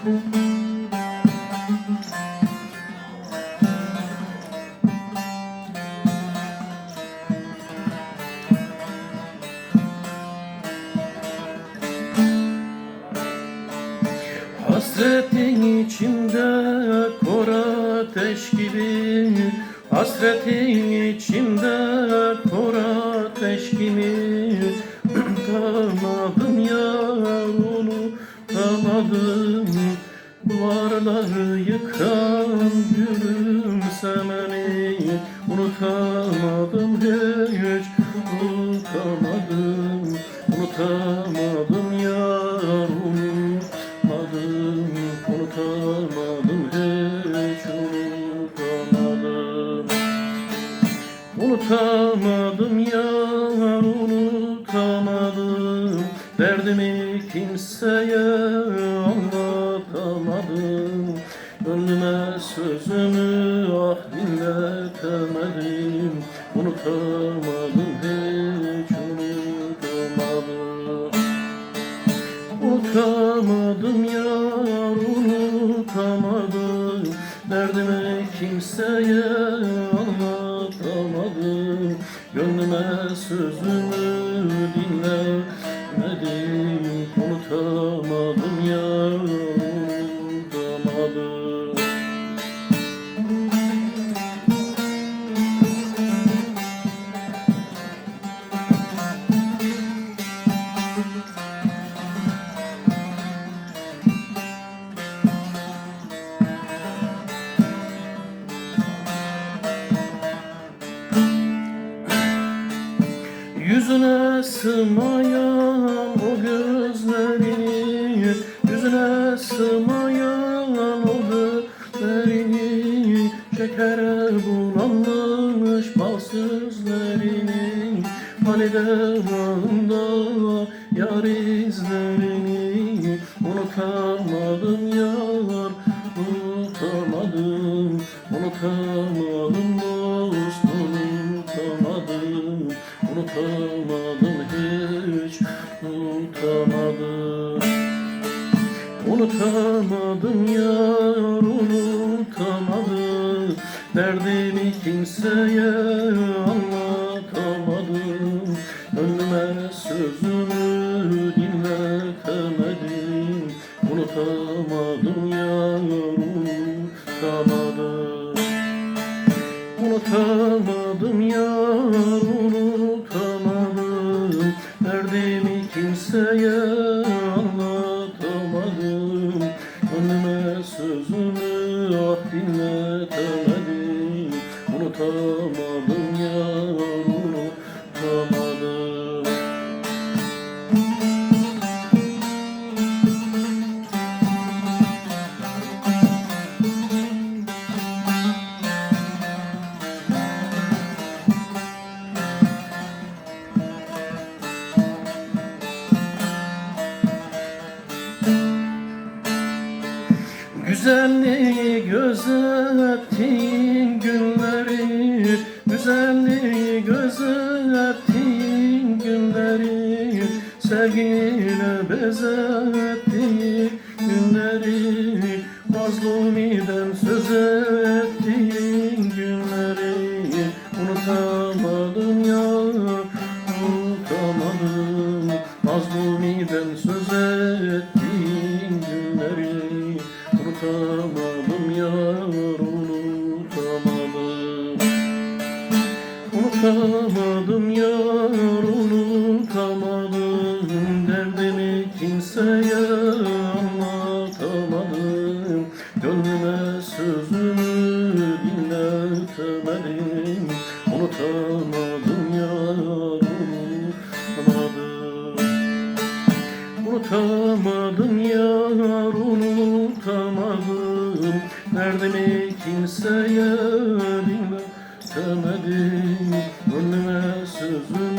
Hasretin içimde kor ateş gibi Hasretin içimde kor ateş gibi Duvarları yıkan gülümsemeni Unutamadım hiç. Unutamadım Unutamadım yar unutamadım Unutamadım hiç. Unutamadım Unutamadım yar unutamadım. Derdimi kimseye Unutamadım yar unutamadım Derdimi kimseye anlatamadım Gönlüme sözümü dinlemedim Unutamadım yar unutamadım Yüzüne sığmayan o gözlerini. Yüzüne sığmayan o gözlerini. Şekere bulanmış bal sözlerini. Halide bağında yar izlerini. Unutamadım yar Unutamadım. Unutamadım dost Unutamadım. Unutamadım Unutamadım yar unutamadım Derdimi kimseye anlatamadım. Önüme sözümü dinletemedim Unutamadım yar unutamadım Unutamadım yar unutamadım Derdimi kimseye Önüme sözümü ah dinletemedim Unutamadım Güzelliği gözettiğin günleri Güzelliği gözettiğin günleri Sevgiyle bezettiğin günleri. Mazlumiden söz ettiğin Unutamadım yar unutamadım Unutamadım yar unutamadım Derdimi kimseye anlatamadım. Gönlüme sözümü dinletemedim. Unutamadım yar unutamadım Unutamadım yar bulamadım Derdimi kimseye dinletemedim Önüme sözüm